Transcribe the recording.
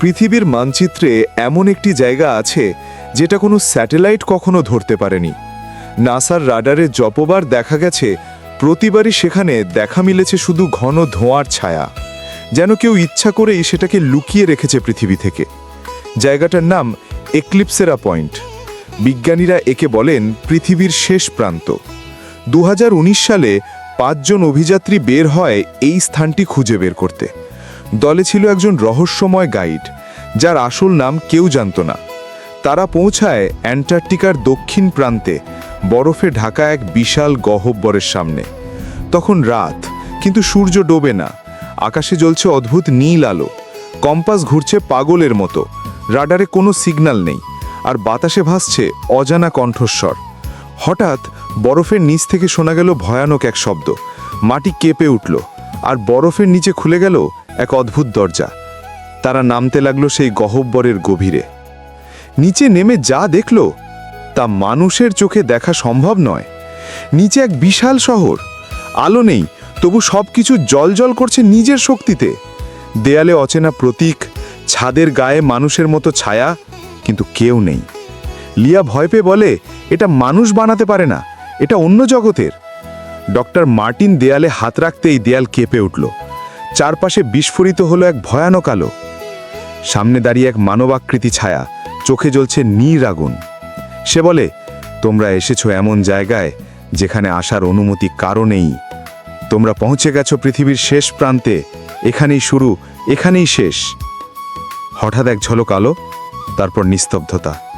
পৃথিবীর মানচিত্রে এমন একটি জায়গা আছে যেটা কোনো স্যাটেলাইট কখনো ধরতে পারেনি। নাসার রাডারে যতবার দেখা গেছে, প্রতিবারই সেখানে দেখা মিলেছে শুধু ঘন ধোঁয়ার ছায়া। যেন কেউ ইচ্ছা করেই সেটাকে লুকিয়ে রেখেছে পৃথিবী থেকে। জায়গাটার নাম এক্লিপসেরা পয়েন্ট। বিজ্ঞানীরা একে বলেন পৃথিবীর শেষ প্রান্ত। দু হাজার উনিশ সালে পাঁচজন অভিযাত্রী বের হয় এই স্থানটি খুঁজে বের করতে। দলে ছিল একজন রহস্যময় গাইড, যার আসল নাম কেউ জানত না। তারা পৌঁছায় অ্যান্টার্কটিকার দক্ষিণ প্রান্তে, বরফে ঢাকা এক বিশাল গহব্বরের সামনে। তখন রাত, কিন্তু সূর্য ডোবে না, আকাশে জ্বলছে অদ্ভুত নীল আলো, কম্পাস ঘুরছে পাগলের মতো, রাডারে কোনো সিগন্যাল নেই, আর বাতাসে ভাসছে অজানা কণ্ঠস্বর। হঠাৎ বরফের নিচ থেকে শোনা গেল ভয়ানক এক শব্দ, মাটি কেঁপে উঠল, আর বরফের নিচে খুলে গেল এক অদ্ভুত দরজা। তারা নামতে লাগল সেই গহব্বরের গভীরে। নিচে নেমে যা দেখল, তা মানুষের চোখে দেখা সম্ভব নয়। নিচে এক বিশাল শহর। আলো নেই, তবু সব কিছু জল করছে নিজের শক্তিতে। দেয়ালে অচেনা প্রতীক, ছাদের গায়ে মানুষের মতো ছায়া, কিন্তু কেউ নেই। লিয়া ভয় পেয়ে বলে, এটা মানুষ বানাতে পারে না, এটা অন্য জগতের। ডক্টর মার্টিন দেয়ালে হাত রাখতেই দেয়াল কেঁপে উঠল। চারপাশে বিস্ফোরিত হলো এক ভয়ানক আলো। সামনে দাঁড়িয়ে এক মানবাকৃতি ছায়া, চোখে জ্বলছে নীর আগুন। সে বলে, তোমরা এসেছ এমন জায়গায় যেখানে আসার অনুমতি কারও নেই। তোমরা পৌঁছে গেছো পৃথিবীর শেষ প্রান্তে। এখানেই শুরু, এখানেই শেষ। হঠাৎ এক ঝলক আলো, তারপর নিস্তব্ধতা।